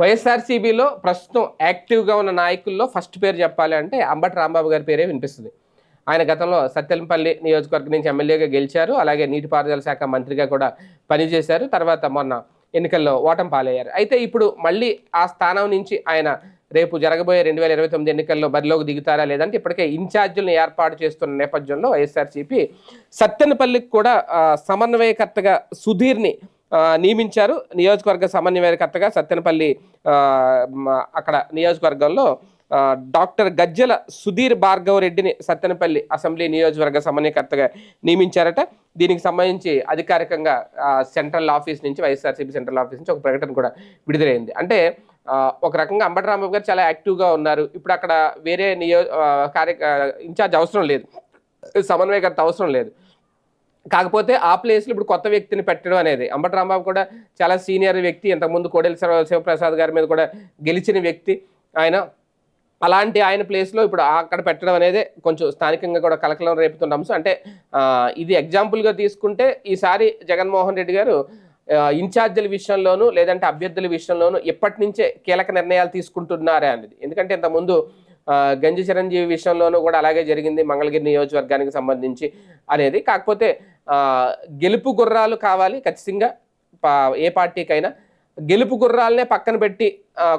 వైఎస్ఆర్సీబీలో ప్రస్తుతం యాక్టివ్గా ఉన్న నాయకుల్లో ఫస్ట్ పేరు చెప్పాలి అంటే అంబటి రాంబాబు గారి పేరే వినిపిస్తుంది. ఆయన గతంలో సత్తెనపల్లి నియోజకవర్గం నుంచి ఎమ్మెల్యేగా గెలిచారు. అలాగే నీటిపారుదల శాఖ మంత్రిగా కూడా పనిచేశారు. తర్వాత మొన్న ఎన్నికల్లో ఓటం పాలయ్యారు. అయితే ఇప్పుడు మళ్ళీ ఆ స్థానం నుంచి ఆయన రేపు జరగబోయే రెండు వేల ఇరవై తొమ్మిది ఎన్నికల్లో బరిలోకి దిగుతారా లేదంటే ఇప్పటికే ఇన్ఛార్జీలను ఏర్పాటు చేస్తున్న నేపథ్యంలో వైఎస్ఆర్సీపీ సత్తెనపల్లికి కూడా సమన్వయకర్తగా సుధీర్ని నియమించారు. నియోజకవర్గ సమన్వయకర్తగా సత్తెనపల్లి అక్కడ నియోజకవర్గంలో డాక్టర్ గజ్జల సుధీర్ భార్గవ రెడ్డిని సత్తెనపల్లి అసెంబ్లీ నియోజకవర్గ సమన్వయకర్తగా నియమించారట. దీనికి సంబంధించి అధికారికంగా సెంట్రల్ ఆఫీస్ నుంచి వైఎస్ఆర్సీపీ సెంట్రల్ ఆఫీస్ నుంచి ఒక ప్రకటన కూడా విడుదలైంది. అంటే ఒక రకంగా అంబటి రాంబాబు గారు చాలా యాక్టివ్గా ఉన్నారు. ఇప్పుడు అక్కడ వేరే నియో కార్య ఇన్ఛార్జ్ అవసరం లేదు. సమన్వయకర్త అవసరం లేదు. కాకపోతే ఆ ప్లేస్లో ఇప్పుడు కొత్త వ్యక్తిని పెట్టడం అనేది. అంబటి రాంబాబు కూడా చాలా సీనియర్ వ్యక్తి ఇంతకుముందు కోడెల శివప్రసాద్ గారి మీద కూడా గెలిచిన వ్యక్తి ఆయన. అలాంటి ఆయన ప్లేస్లో ఇప్పుడు అక్కడ పెట్టడం అనేది కొంచెం స్థానికంగా కూడా కలకలం రేపుతున్న అంశం. అంటే ఇది ఎగ్జాంపుల్గా తీసుకుంటే ఈసారి జగన్మోహన్ రెడ్డి గారు ఇన్ఛార్జీల విషయంలోనూ లేదంటే అభ్యర్థుల విషయంలోనూ ఎప్పటి నుంచే కీలక నిర్ణయాలు తీసుకుంటున్నారే అనేది ఎందుకంటే ఇంతకుముందు గంజి చిరంజీవి విషయంలోనూ కూడా అలాగే జరిగింది మంగళగిరి నియోజకవర్గానికి సంబంధించి అనేది. కాకపోతే గెలుపు గుర్రాలు కావాలి ఖచ్చితంగా పా- ఏ పార్టీకైనా. గెలుపు గుర్రాలనే పక్కన పెట్టి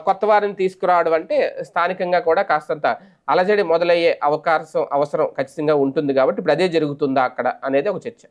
కొత్త వారిని తీసుకురావడం అంటే స్థానికంగా కూడా కాస్తంత అలజడి మొదలయ్యే అవకాశం అవసరం ఖచ్చితంగా ఉంటుంది కాబట్టి ఇప్పుడు అదే జరుగుతుందా అక్కడ అనేది ఒక చర్చ.